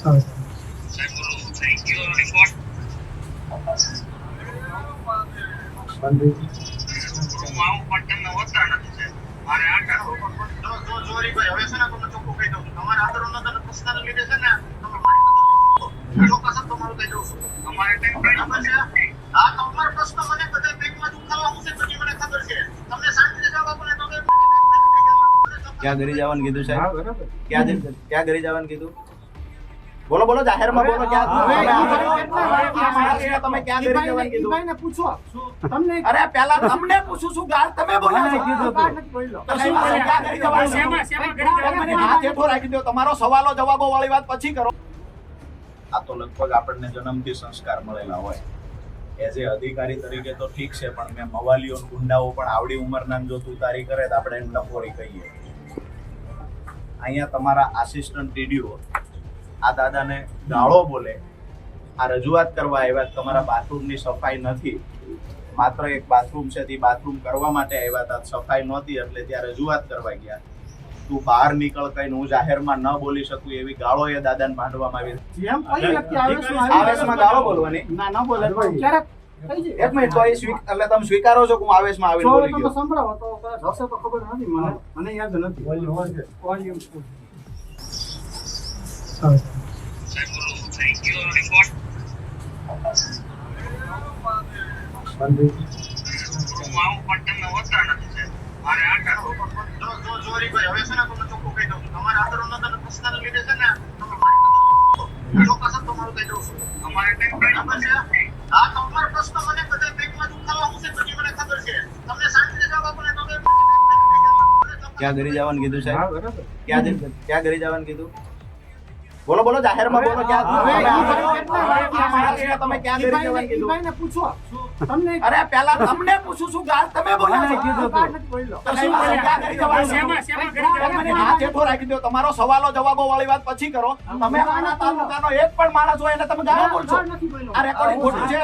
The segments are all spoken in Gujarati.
તમે ક્યાં ઘરે જવાનું કીધું સાહેબ? ક્યાં ઘરે જવાનું કીધું? બોલો બોલો જાહેરમાં બોલો ક્યાં તમે ક્યાં પૂછો. તમને અરે પેલા તમને પૂછું છું ગાળ તમે. તો. બોલે? રાખી દો. તમારો સવાલો જવાબો વાળી વાત પછી કરો. આ તો લગભગ આપણને જન્મથી સંસ્કાર મળેલા હોય. એઝ એ અધિકારી તરીકે તો ઠીક છે પણ મેં મવાલીઓ ગુંડાઓ પણ આવડી ઉંમરના જો તુતારી કરે તો આપણે એને ટપોરી કહીએ. અહીંયા તમારા આસિસ્ટન્ટ ટીડીઓ આ દાદાને ગાળો બોલે. આ રજૂઆત કરવા આવ્યા તમારા બાથરૂમની સફાઈ નથી. માત્ર એક બાથરૂમ છે તે બાથરૂમ કરવા માટે આવ્યા હતા સફાઈ નહોતી એટલે ત્યાં રજૂઆત કરવા ગયા. તું બહાર નીકળ કઈ હું જાહેરમાં ન બોલી શકું એવી ગાળો એ દાદાને માંડવામાં આવી. જેમ કોઈ વ્યક્તિ આવેશમાં ગાળો બોલવાની. ના ના બોલે ક્યારેક એક મિનિટ તો એ સ્વીક એટલે તમે સ્વીકારો છો કે હું આવેશમાં આવીને બોલી ગયો? સંભળાવો તો હશે તો ખબર નથી મને. મને યાદ નથી. ક્યાં ઘરે જવાનું કીધું સાહેબ? ક્યાં ઘરે જવાનું કીધું? બોલો બોલો જાહેરમાં બોલો ક્યાં તમે ક્યાં જવાનું કીધું. પૂછો. તમને અરે પહેલા તમને પૂછું છું ગાલ તમે બોલ્યા છો. દો. તમારો સવાલો જવાબો વાળી વાત પછી કરો. તમે આના તાલુકાનો એક પણ માણસ હોય એને તમે ગાળો બોલશો. આ રેકોર્ડિંગ ખોટું છે.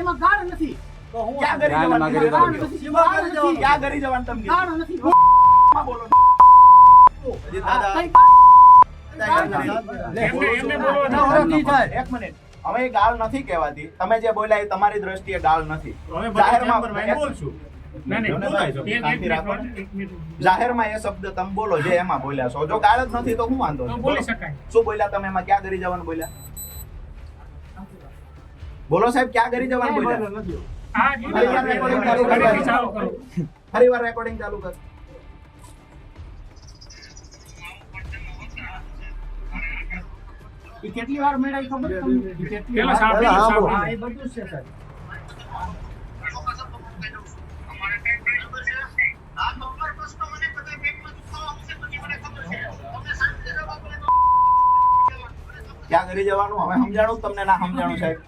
એમાં ગાળ નથી. ક્યાં કરી જવાનું. ક્યાં ઘરે જવાનું તમે કીધું? ગાળ નથી. માં બોલો દાદા એક મિનિટ. હવે એ ગાળ નથી કહેવાતી. તમે જે બોલ્યા એ તમારી દ્રષ્ટિએ ગાળ નથી. જાહેરમાં એ શબ્દ તમે બોલો જે એમાં બોલ્યા છો. જો ગાળ જ નથી તો હું વાંધો. શું બોલ્યા તમે એમાં? ક્યાં ઘરે જવાનું બોલ્યા? બોલો સાહેબ ક્યાં કરી જવાનું બોલ્યા? કરો. કરો. ફરી વાર રેકોર્ડિંગ ચાલુ કર. ઈ કેટલી વાર મેળાઈ ખબર તમને? કેટલી વાર- હા, એ બધું છે ક્યાં ઘરે જવાનું? હવે સમજાણું તમને ના સમજાણું સાહેબ.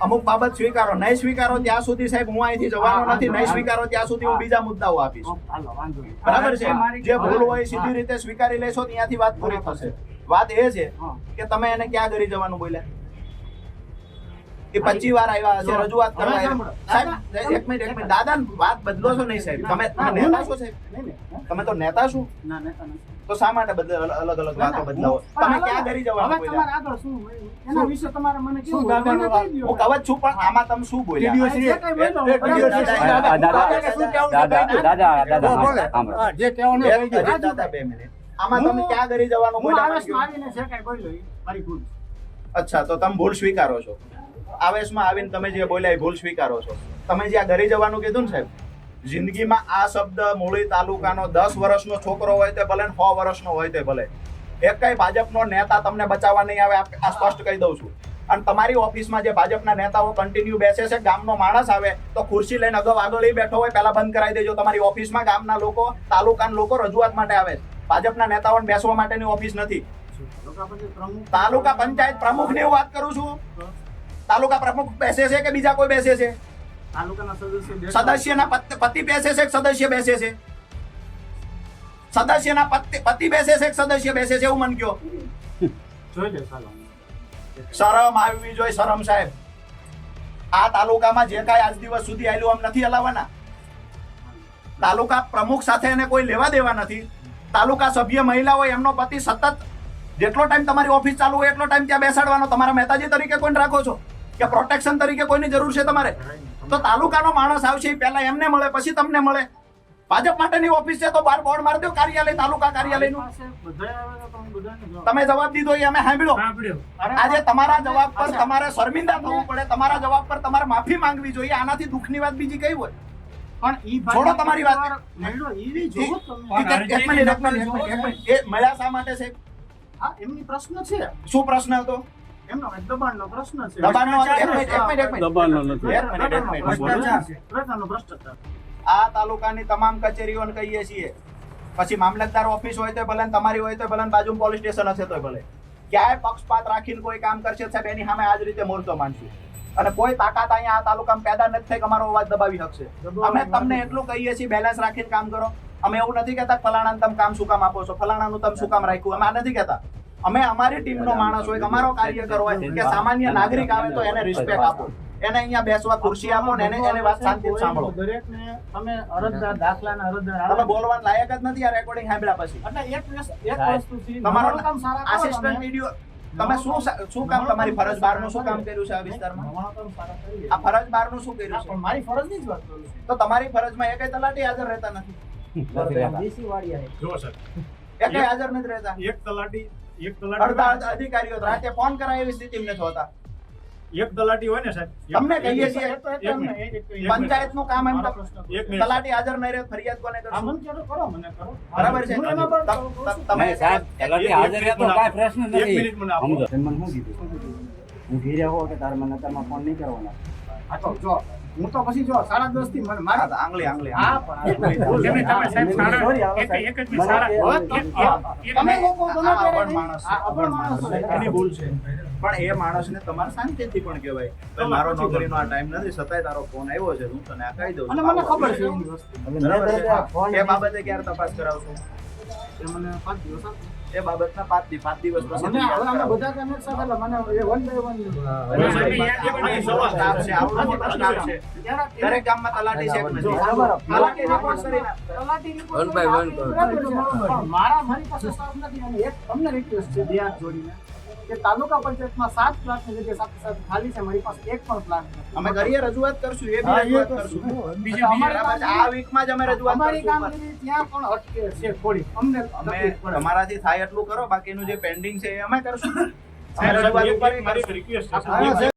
અમુક બાબત સ્વીકારો નહીં સ્વીકારો ત્યાં સુધી સાહેબ હું અહીંથી જવાનો નથી નહીં સ્વીકારો ત્યાં સુધી હું બીજા મુદ્દાઓ આપીશ. હાલો, વાંધો નહીં. બરાબર છે? જે ભૂલ હોય સીધી રીતે સ્વીકારી લેશો ત્યાંથી વાત પૂરી થશે. વાત એ છે કે તમે એને ક્યાં ઘરે જવાનું બોલ્યા? એ પચી વાર આવ્યા હશે રજૂઆત કરવા. સાહેબ એક મિનિટ એક મિનિટ. દાદા વાત બદલો છો નહીં સાહેબ. તમે તમે નેતા છો સાહેબ? તમે તો નેતા છો? ના, નેતા તો શા માટે અલગ અલગ વાતો બદલાવો? તમે ક્યાં ઘરે જવાનું બોલ્યા? એના વિશે તમારે મને શું દ્યો. હું કવચ છું પણ આમાં તમે શું બોલ્યા. દાદા- દાદા- દાદા-? દાદા દાદા દાદા જે કહેવાનું આમાં તમે ક્યાં ઘરે જવાનું કોઈ આવેશ આવીને જે કાંઈ બોલ્યો મારી ભૂલ. અચ્છા તો તમે ભૂલ સ્વીકારો છો. આવેશમાં આવીને તમે જે બોલ્યા એ ભૂલ સ્વીકારો છો. તમે જ્યાં ઘરે જવાનું કીધું ને સાહેબ જિંદગીમાં આ શબ્દ મૂળી તાલુકાનો દસ વર્ષનો છોકરો હોય તે ભલે સો વર્ષનો હોય તે ભલે. એક કઈ ભાજપનો નેતા તમને બચાવવા નહીં આવે આ આ સ્પષ્ટ કહી દઉં છું. અને તમારી ઓફિસમાં જે ભાજપના નેતાઓ કન્ટિન્યુ બેસે છે ગામનો માણસ આવે તો ખુરશી લઈને અગાઉ આગળ બેઠો હોય પહેલા બંધ કરાવી દેજો. તમારી ઓફિસમાં ગામના લોકો તાલુકાના લોકો રજૂઆત માટે આવે છે. ભાજપના નેતાઓને બેસવા માટેની ઓફિસ નથી. તાલુકા પંચાયત પ્રમુખ- ને હું વાત કરું છું. તાલુકા પ્રમુખ બેસે છે કે બીજા કોઈ બેસે છે? સદસ્યના પત- બેસે છે સદસ્ય બેસે છે? સદસ્યના પતિ પતિ બેસે છે સદસ્ય બેસે છે? એવું મન કયો. શરમ આવવી જોઈએ શરમ સાહેબ. આ તાલુકામાં જે કાંઈ આજ દિવસ સુધી આવેલું આમ નથી હલાવવાના તાલુકા પ્રમુખ સાથે એને કોઈ લેવા દેવા નથી. તાલુકા સભ્ય મહિલા હોય એમનો પતિ સતત જેટલો ટાઈમ તમારી ઓફિસ ચાલુ હોય એટલો ટાઈમ ત્યાં બેસાડવાનો. તમારા મહેતાજી તરીકે કોઈને રાખો છો? કે પ્રોટેક્શન તરીકે કોઈની જરૂર છે તમારે? તો તાલુકાનો માણસ આવશે પહેલા એમને મળે પછી તમને મળે. ભાજપ માટેની ઓફિસ છે તો બાર બોર્ડ મારી દો કાર્યાલય તાલુકા કાર્યાલયનું. તમે જવાબ દીધો એ અમે સાંભળ્યો. સાંભળ્યો. આજે તમારા જવાબ પર તમારે શર્મિંદા થવું પડે તમારા જવાબ પર તમારે માફી માંગવી જોઈએ આનાથી દુઃખની વાત બીજી કઈ હોય? પણ ઈ છોડો તમારી વાત. ઈ જોવો તમે. એક- મિનિટ, એક મિનિટ, એક મિનિટ, એ મળ્યા શા માટે છે? હા એમની પ્રશ્ન છે. શું પ્રશ્ન હતો? એમનો દબાણનો પ્રશ્ન છે. દબાણનો એક મિનિટ, એક મિનિટ, દબાણનો નથી. એક મિનિટ, એક મિનિટ. ભ્રષ્ટાચાર ભ્રષ્ટાચાર. આ તાલુકાની તમામ કચેરીઓને કહીએ છીએ. પછી મામલતદાર ઓફિસ હોય તો ભલે તમારી હોય તો ભલે બાજુ પોલીસ સ્ટેશન હશે તો ભલે. ક્યાંય પક્ષપાત રાખીને કોઈ કામ કરશે સાહેબ એની સામે આ જ રીતે મોરચો માંડશું. અને કોઈ તાકાત અહીંયા આ તાલુકામાં પેદા નથી થઈ કે અમારો અવાજ દબાવી શકશે. અમે તમને એટલું કહીએ છીએ બેલેન્સ રાખીને કામ કરો. અમે એવું નથી કહેતા ફલાણાને તમે કામ શું કામ આપો છો? ફલાણાનું તમે શું કામ રાખ્યું? અમે આ નથી કહેતા. અમે અમારી ટીમનો માણસ હોય કે અમારો કાર્યકર હોય કે સામાન્ય નાગરિક આવે તો એને રિસ્પેક્ટ આપો. એને અહીંયા બેસવા ખુરશી આપો ને એને એને વાત શાંતિ સાંભળો. દરેકને તમે અરજદાર દાખલાના અરજદાર તમે આવે. લાયક જ નથી આ રેકોર્ડિંગ સાંભળ્યા પછી. એટલે એક વસ્તુ- એક વસ્તુથી તમારો કામ સારા આસિસ્ટન્ટ વિડિયો તમે શું શું કામ તમારી ફરજ બહારનું શું કામ કર્યું છે આ વિસ્તારમાં? આ ફરજ બહારનું શું કર્યું છે? મારી ફરજની જ વાત કરું. તો તમારી ફરજમાં એકેય તલાટી હાજર રહેતા નથી. જુઓ સર. એકેય હાજર નથી રહેતા? એક તલાટી એક તલાટી અડધા અધિકારીઓ રાતે ફોન કરાય એવી સ્થિતિમાં નથી હોતા એક તલાટી હોય ને સાહેબ તમને કહીએ છીએ પંચાયત. પંચાયતનું કામ એમ તલાટી હાજર નહીં રહે ફરિયાદ કોને કરશો કરો, મને કરો. બરાબર છે હું તમ- સાહેબ, તલાટી હાજર રહે તો કાઈ પ્રશ્ન એક મિનિટ મને આપો. તમે મને શું કીધું? હું ઘેરે હોઉં કે તારે મને અત્યારમાં ફોન નહીં કરવાનો હા તો જો, હું તો પછી જો સાડા દસથી મને મારા આંગળી આંગળી હા, પણ તમે સાહેબ સાડા એક એક જ એક- તમે લોકો ત્યારે માણસ અભણ માણસ. એની ભૂલ છે. પણ એ માણસને તમારે શાંતિથી પણ કહેવાય. મારો નોકરીનો આ ટાઈમ નથી છતાંય તારો ફોન આવ્યો છે હું તને આ કહી દઉં અને મને ખબર છે એ બાબતે ક્યારે તપાસ કરાવશો? એ મને પાંચ દિવસ. એ બાબતના પાંચ દી પાંચ દિવસ પછી. બધા કનેક્ટ સાથે મને એ વન બાય one હવે સાહેબ, આ સવા સ્ટાફ છે, આવડો મોટો સ્ટાફ છે. દરેક ગામમાં તલાટી છે કરીને. બરાબર છે. પણ મારા મારી પાસે સ્ટાફ નથી અને એક તમને રિક્વેસ્ટ છે ધ્યાન જોડીને કે તાલુકા પંચાયતમાં સાત પ્લાટની જગ્યાએ સાથે સાથે ખાલી છે મારી પાસે એક પણ પ્લાટ નથી. અમે કરીએ રજૂઆત કરશું એ બી રજૂઆત કરશું. બીજી. આ વીકમાં જ અમે રજૂઆત અમારી કામગીરી ત્યાં પણ અટકે છે થોડી. અમને અમે. તમારાથી થાય એટલું કરો બાકીનું જે પેન્ડિંગ છે એ અમે કરશું. રજૂઆત ઉપર એક